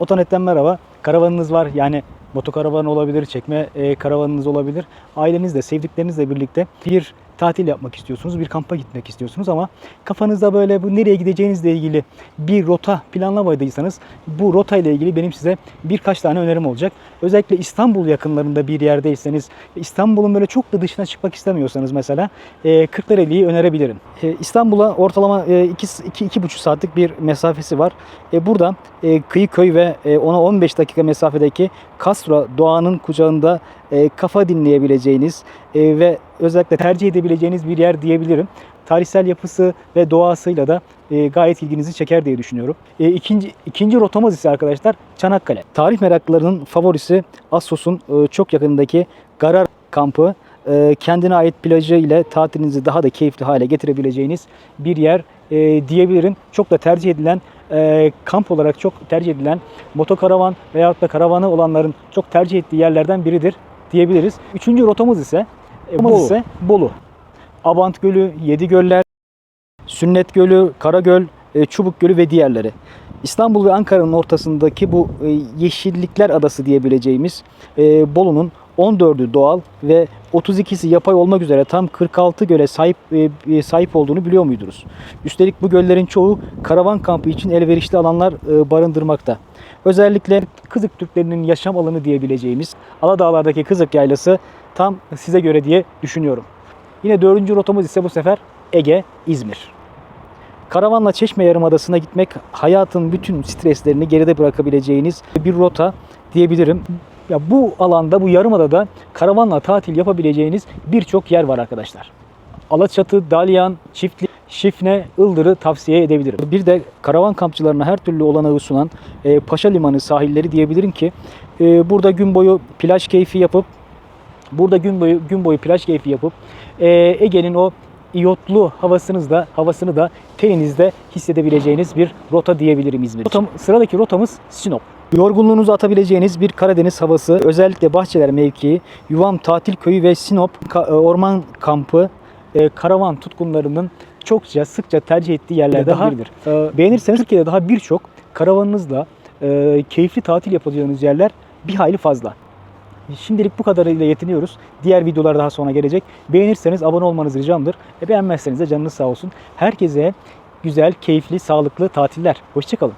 Otonetten merhaba. Karavanınız var. Yani motokaravan olabilir, çekme e, karavanınız olabilir. Ailenizle, sevdiklerinizle birlikte bir tatil yapmak istiyorsunuz, bir kampa gitmek istiyorsunuz ama kafanızda böyle bu nereye gideceğinizle ilgili bir rota planlamadıysanız bu rota ile ilgili benim size birkaç tane önerim olacak. Özellikle İstanbul yakınlarında bir yerdeyseniz, İstanbul'un böyle çok da dışına çıkmak istemiyorsanız mesela e, Kırklareli'yi önerebilirim. E, İstanbul'a ortalama 2-2,5 saatlik bir mesafesi var. E, burada e, Kıyıköy ve e, ona 15 dakika mesafedeki Kastra doğanın kucağında e, kafa dinleyebileceğiniz e, ve özellikle tercih edebileceğiniz bir yer diyebilirim. Tarihsel yapısı ve doğasıyla da e, gayet ilginizi çeker diye düşünüyorum. E, ikinci, ikinci rotamız ise arkadaşlar Çanakkale. Tarih meraklılarının favorisi Assos'un e, çok yakınındaki Garar kampı. E, kendine ait plajı ile tatilinizi daha da keyifli hale getirebileceğiniz bir yer e, diyebilirim. Çok da tercih edilen e, kamp olarak çok tercih edilen motokaravan veyahut da karavanı olanların çok tercih ettiği yerlerden biridir diyebiliriz. Üçüncü rotamız ise e, Bolu. ise Bolu. Abant Gölü, Yedi Göller, Sünnet Gölü, Karagöl, e, Çubuk Gölü ve diğerleri. İstanbul ve Ankara'nın ortasındaki bu e, yeşillikler adası diyebileceğimiz e, Bolu'nun 14'ü doğal ve 32'si yapay olmak üzere tam 46 göle sahip e, e, sahip olduğunu biliyor muydunuz? Üstelik bu göllerin çoğu karavan kampı için elverişli alanlar e, barındırmakta. Özellikle Kızık Türklerinin yaşam alanı diyebileceğimiz Aladağlar'daki Kızık Yaylası tam size göre diye düşünüyorum. Yine dördüncü rotamız ise bu sefer Ege, İzmir. Karavanla Çeşme Yarımadası'na gitmek hayatın bütün streslerini geride bırakabileceğiniz bir rota diyebilirim. Ya bu alanda, bu yarımadada karavanla tatil yapabileceğiniz birçok yer var arkadaşlar. Alaçatı, Dalyan, Çiftli, Şifne, Ildır'ı tavsiye edebilirim. Bir de karavan kampçılarına her türlü olanağı sunan e, Paşa Limanı sahilleri diyebilirim ki e, burada gün boyu plaj keyfi yapıp Burada gün boyu gün boyu plaj keyfi yapıp e, Ege'nin o iyotlu havasınız da havasını da teninizde hissedebileceğiniz bir rota diyebilirim İzmir. Rotam- sıradaki rotamız Sinop. Yorgunluğunuzu atabileceğiniz bir Karadeniz havası, özellikle Bahçeler mevkii, Yuvam Tatil Köyü ve Sinop e, Orman Kampı e, karavan tutkunlarının çokça sıkça tercih ettiği yerlerden Daha- biridir. E, beğenirseniz Türkiye'de daha birçok karavanınızla e, keyifli tatil yapacağınız yerler bir hayli fazla. Şimdilik bu kadarıyla yetiniyoruz. Diğer videolar daha sonra gelecek. Beğenirseniz abone olmanız ricamdır. E beğenmezseniz de canınız sağ olsun. Herkese güzel, keyifli, sağlıklı tatiller. Hoşçakalın.